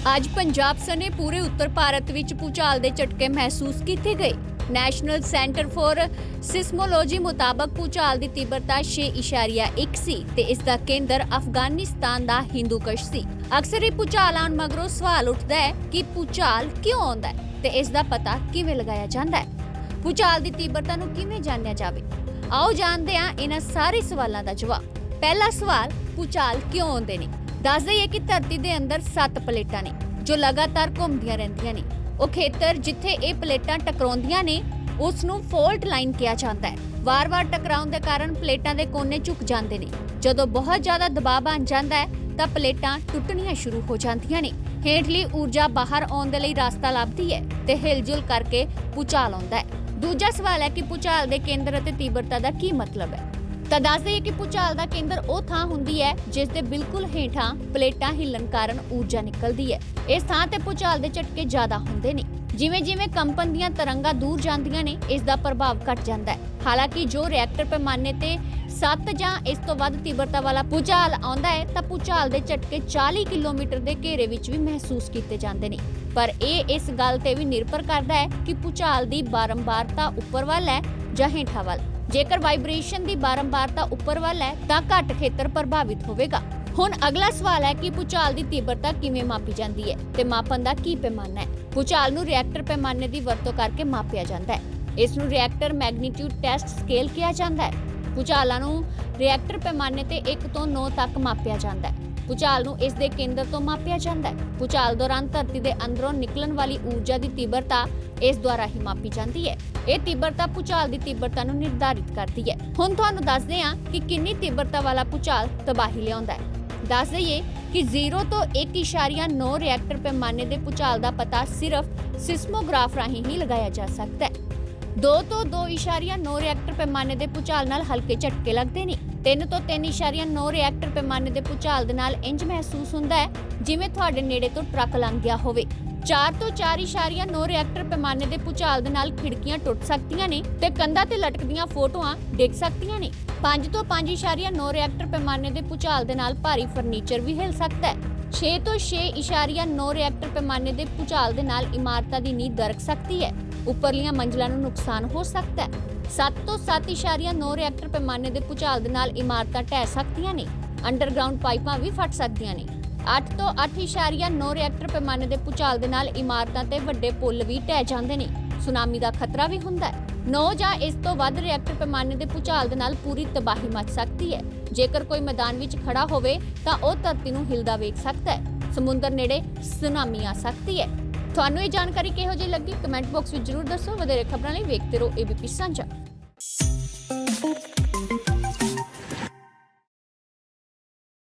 ਅੱਜ ਪੰਜਾਬ ਸਣੇ ਪੂਰੇ ਉੱਤਰ ਭਾਰਤ ਵਿੱਚ ਭੂਚਾਲ ਦੇ ਝਟਕੇ ਮਹਿਸੂਸ ਕੀਤੇ ਗਏ। ਨੈਸ਼ਨਲ ਸੈਂਟਰ ਫਾਰ ਸਿਸਮੋਲੋਜੀ ਮੁਤਾਬਕ ਭੂਚਾਲ ਦੀ ਤੀਬਰਤਾ 6.1 ਸੀ ਤੇ ਇਸ ਦਾ ਕੇਂਦਰ ਅਫਗਾਨਿਸਤਾਨ ਦਾ ਹਿੰਦੂਕਸ਼ ਸੀ। ਅਕਸਰ ਇਹ ਭੂਚਾਲ ਆਉਣ ਮਗਰੋਂ ਸਵਾਲ ਉੱਠਦਾ ਹੈ ਕਿ ਭੂਚਾਲ ਕਿਉਂ ਆਉਂਦਾ ਹੈ ਤੇ ਇਸ ਦਾ ਪਤਾ ਕਿਵੇਂ ਲਗਾਇਆ ਜਾਂਦਾ ਹੈ। ਭੂਚਾਲ ਦੀ ਤੀਬਰਤਾ ਨੂੰ ਕਿਵੇਂ ਜਾਣਿਆ ਜਾਵੇ? ਆਓ ਜਾਣਦੇ ਹਾਂ ਇਹਨਾਂ ਸਾਰੇ ਸਵਾਲਾਂ ਦਾ ਜਵਾਬ। ਪਹਿਲਾ ਸਵਾਲ, ਭੂਚਾਲ ਕਿਉਂ ਆਉਂਦੇ ਨੇ? ਦੱਸ ਦਈਏ ਕਿ ਧਰਤੀ ਦੇ ਅੰਦਰ 7 ਪਲੇਟਾਂ ਨੇ, ਜੋ ਲਗਾਤਾਰ ਘੁੰਮਦੀਆਂ ਰਹਿੰਦੀਆਂ ਨੇ। ਉਹ ਖੇਤਰ ਜਿੱਥੇ ਇਹ ਪਲੇਟਾਂ ਟਕਰਾਉਂਦੀਆਂ ਨੇ ਉਸ ਨੂੰ ਫਾਲਟ ਲਾਈਨ ਕਿਹਾ ਜਾਂਦਾ ਹੈ। ਵਾਰ-ਵਾਰ ਟਕਰਾਉਣ ਦੇ ਕਾਰਨ ਪਲੇਟਾਂ ਦੇ ਕੋਨੇ ਝੁਕ ਜਾਂਦੇ ਨੇ। ਜਦੋਂ ਬਹੁਤ ਜ਼ਿਆਦਾ ਦਬਾਅ ਬਣ ਜਾਂਦਾ ਹੈ, ਤਾਂ ਪਲੇਟਾਂ ਟੁੱਟਣੀਆਂ ਸ਼ੁਰੂ ਹੋ ਜਾਂਦੀਆਂ ਨੇ। ਹੇਠਲੀ ਊਰਜਾ ਬਾਹਰ ਆਉਣ ਦੇ ਲਈ ਰਸਤਾ ਲੱਭਦੀ ਹੈ ਤੇ ਹਿਲਜੁਲ ਕਰਕੇ ਭੂਚਾਲ ਆਉਂਦਾ ਹੈ। ਦੂਜਾ ਸਵਾਲ ਹੈ ਕਿ ਭੂਚਾਲ ਦੇ ਕੇਂਦਰ ਅਤੇ ਤੀਬਰਤਾ ਦਾ ਕੀ ਮਤਲਬ ਹੈ? ਤਾਂ ਦੱਸ ਦਈਏ ਕਿ ਭੂਚਾਲ ਦਾ ਕੇਂਦਰ ਉਹ ਥਾਂ ਹੁੰਦੀ ਹੈ ਜਿਸ ਦੇ ਬਿਲਕੁਲ ਹੇਠਾਂ ਪਲੇਟਾਂ ਹਿੱਲਣ ਕਾਰਨ ਊਰਜਾ ਨਿਕਲਦੀ ਹੈ। ਇਸ ਥਾਂ ਤੇ ਭੂਚਾਲ ਦੇ ਝਟਕੇ ਜ਼ਿਆਦਾ ਹੁੰਦੇ ਨੇ। ਜਿਵੇਂ ਜਿਵੇਂ ਕੰਪਨ ਦੀਆਂ ਤਰੰਗਾਂ ਦੂਰ ਜਾਂਦੀਆਂ ਨੇ, ਇਸ ਦਾ ਪ੍ਰਭਾਵ ਘਟ ਜਾਂਦਾ ਹੈ। ਹਾਲਾਂਕਿ ਜੋ ਰਿਐਕਟਰ ਪੈਮਾਨੇ ਤੇ 7 ਜਾਂ ਇਸ ਤੋਂ ਵੱਧ ਤੀਬਰਤਾ ਵਾਲਾ ਭੂਚਾਲ ਆਉਂਦਾ ਹੈ, ਤਾਂ ਭੂਚਾਲ ਦੇ ਝਟਕੇ 40 ਕਿਲੋਮੀਟਰ ਦੇ ਘੇਰੇ ਵਿੱਚ ਵੀ ਮਹਿਸੂਸ ਕੀਤੇ ਜਾਂਦੇ ਨੇ। ਪਰ ਇਹ ਇਸ ਗੱਲ ਤੇ ਵੀ ਨਿਰਭਰ ਕਰਦਾ ਹੈ ਕਿ ਭੂਚਾਲ ਦੀ ਬਾਰੰਬਾਰਤਾ ਉੱਪਰ ਵੱਲ ਹੈ ਜਾਂ ਹੇਠਾਂ ਵੱਲ। ਜੇਕਰ ਵਾਈਬ੍ਰੇਸ਼ਨ ਦੀ ਬਾਰੰਬਾਰਤਾ ਉੱਪਰ ਵੱਲ ਹੈ, ਤਾਂ ਘੱਟ ਖੇਤਰ ਪ੍ਰਭਾਵਿਤ ਹੋਵੇਗਾ। ਹੁਣ ਅਗਲਾ ਸਵਾਲ ਹੈ ਕਿ ਭੂਚਾਲ ਦੀ ਤੀਬਰਤਾ ਕਿਵੇਂ ਮਾਪੀ ਜਾਂਦੀ ਹੈ ਤੇ ਮਾਪਣ ਦਾ ਕੀ ਪੈਮਾਨਾ ਹੈ? ਭੂਚਾਲ ਨੂੰ ਰਿਐਕਟਰ ਪੈਮਾਨੇ ਦੀ ਵਰਤੋਂ ਕਰਕੇ ਮਾਪਿਆ ਜਾਂਦਾ ਹੈ। ਇਸ ਨੂੰ ਰਿਐਕਟਰ ਮੈਗਨੀਟਿਊਡ ਟੈਸਟ ਸਕੇਲ ਕਿਹਾ ਜਾਂਦਾ ਹੈ। ਭੂਚਾਲਾਂ ਨੂੰ ਰਿਐਕਟਰ ਪੈਮਾਨੇ ਤੇ 1 ਤੋਂ 9 ਤੱਕ ਮਾਪਿਆ ਜਾਂਦਾ ਹੈ। ਭੂਚਾਲ ਨੂੰ ਇਸ ਦੇ ਕੇਂਦਰ ਤੋਂ ਮਾਪਿਆ ਜਾਂਦਾ ਹੈ। ਭੂਚਾਲ ਦੌਰਾਨ ਧਰਤੀ ਦੇ ਅੰਦਰੋਂ ਨਿਕਲਣ ਵਾਲੀ ਊਰਜਾ ਦੀ ਤੀਬਰਤਾ ਇਸ ਦੁਆਰਾ ਹੀ ਮਾਪੀ ਜਾਂਦੀ ਹੈ। ਇਹ ਤੀਬਰਤਾ ਭੂਚਾਲ ਦੀ ਤੀਬਰਤਾ ਨੂੰ ਨਿਰਧਾਰਿਤ ਕਰਦੀ ਹੈ। ਹੁਣ ਤੁਹਾਨੂੰ ਦੱਸਦੇ ਹਾਂ ਕਿ ਕਿੰਨੀ ਤੀਬਰਤਾ ਵਾਲਾ ਭੂਚਾਲ ਤਬਾਹੀ ਲਿਆਉਂਦਾ ਹੈ। ਦੱਸ ਦਈਏ ਕਿ 0 ਤੋਂ 1.9 ਰਿਐਕਟਰ ਪੈਮਾਨੇ ਦੇ ਭੂਚਾਲ ਦਾ ਪਤਾ ਸਿਰਫ ਸਿਸਮੋਗ੍ਰਾਫ ਰਾਹੀਂ ਹੀ ਲਗਾਇਆ ਜਾ ਸਕਦਾ ਹੈ। 2 ਤੋਂ 2.9 ਰਿਐਕਟਰ ਪੈਮਾਨੇ ਦੇ ਭੂਚਾਲ ਨਾਲ ਹਲਕੇ ਝਟਕੇ ਲੱਗਦੇ ਨੇ। 3 ਤੋਂ 3.9 ਰਿਐਕਟਰ ਪੈਮਾਨੇ ਦੇ ਭੂਚਾਲ ਦੇ ਨਾਲ ਇੰਜ ਮਹਿਸੂਸ ਹੁੰਦਾ ਹੈ, ਜਿਵੇਂ ਤੁਹਾਡੇ ਨੇੜੇ ਤੋਂ ਟਰੱਕ ਲੰਘ ਗਿਆ ਹੋਵੇ। 4 ਤੋਂ 4.9 ਰਿਐਕਟਰ ਪੈਮਾਨੇ ਦੇ ਭੂਚਾਲ ਦੇ ਨਾਲ ਖਿੜਕੀਆਂ ਟੁੱਟ ਸਕਦੀਆਂ ਨੇ ਤੇ ਕੰਧਾਂ ਤੇ ਲਟਕਦੀਆਂ ਫੋਟੋਆਂ ਡਿੱਗ ਸਕਦੀਆਂ ਨੇ। 5 ਤੋਂ 5.9 ਰਿਐਕਟਰ ਪੈਮਾਨੇ ਦੇ ਭੂਚਾਲ ਦੇ ਨਾਲ ਭਾਰੀ ਫਰਨੀਚਰ ਵੀ ਹਿਲ ਸਕਦਾ ਹੈ। 6 ਤੋਂ 6.9 ਰਿਐਕਟਰ ਪੈਮਾਨੇ ਦੇ ਭੂਚਾਲ ਦੇ ਨਾਲ ਇਮਾਰਤਾਂ ਦੀ ਨੀਂਹ ਦਰਕ ਸਕਦੀ ਹੈ। ਉੱਪਰਲੀਆਂ ਮੰਜ਼ਲਾਂ ਨੂੰ ਨੁਕਸਾਨ ਹੋ ਸਕਦਾ ਹੈ। 7 ਤੋਂ 7.9 ਰਿਐਕਟਰ ਪੈਮਾਨੇ ਦੇ ਭੂਚਾਲ ਦੇ ਨਾਲ ਇਮਾਰਤਾਂ ਢਹਿ ਸਕਦੀਆਂ ਨੇ। ਅੰਡਰਗਰਾਉਂਡ ਪਾਈਪਾਂ ਵੀ ਫਟ ਸਕਦੀਆਂ ਨੇ। 8 ਤੋਂ 8.9 ਰਿਐਕਟਰ ਪੈਮਾਨੇ ਦੇ ਭੂਚਾਲ ਦੇ ਨਾਲ ਇਮਾਰਤਾਂ ਤੇ ਵੱਡੇ ਪੁਲ ਵੀ ਢਹਿ ਜਾਂਦੇ ਨੇ। ਸੁਨਾਮੀ ਦਾ ਖਤਰਾ ਵੀ ਹੁੰਦਾ ਹੈ। 9 ਜਾਂ ਇਸ ਤੋਂ ਵੱਧ ਰਿਐਕਟਰ ਪੈਮਾਨੇ ਦੇ ਭੂਚਾਲ ਦੇ ਨਾਲ ਪੂਰੀ ਤਬਾਹੀ ਮਚ ਸਕਦੀ ਹੈ। ਜੇਕਰ ਕੋਈ ਮੈਦਾਨ ਵਿੱਚ ਖੜਾ ਹੋਵੇ, ਤਾਂ ਉਹ ਧਰਤੀ ਨੂੰ ਹਿਲਦਾ ਵੇਖ ਸਕਦਾ ਹੈ। ਸਮੁੰਦਰ ਨੇੜੇ ਸੁਨਾਮੀ ਆ ਸਕਦੀ ਹੈ। ਤੁਹਾਨੂੰ ਇਹ ਜਾਣਕਾਰੀ ਕਿਹੋ ਜਿਹੀ ਲੱਗੀ? ਕਮੈਂਟ ਬਾਕਸ ਵਿੱਚ ਜਰੂਰ ਦੱਸੋ। ਵਧੇਰੇ ਖਬਰਾਂ ਲਈ ਵੇਖਦੇ ਰਹੋ ਏਬੀਪੀ ਸਾਂਝਾ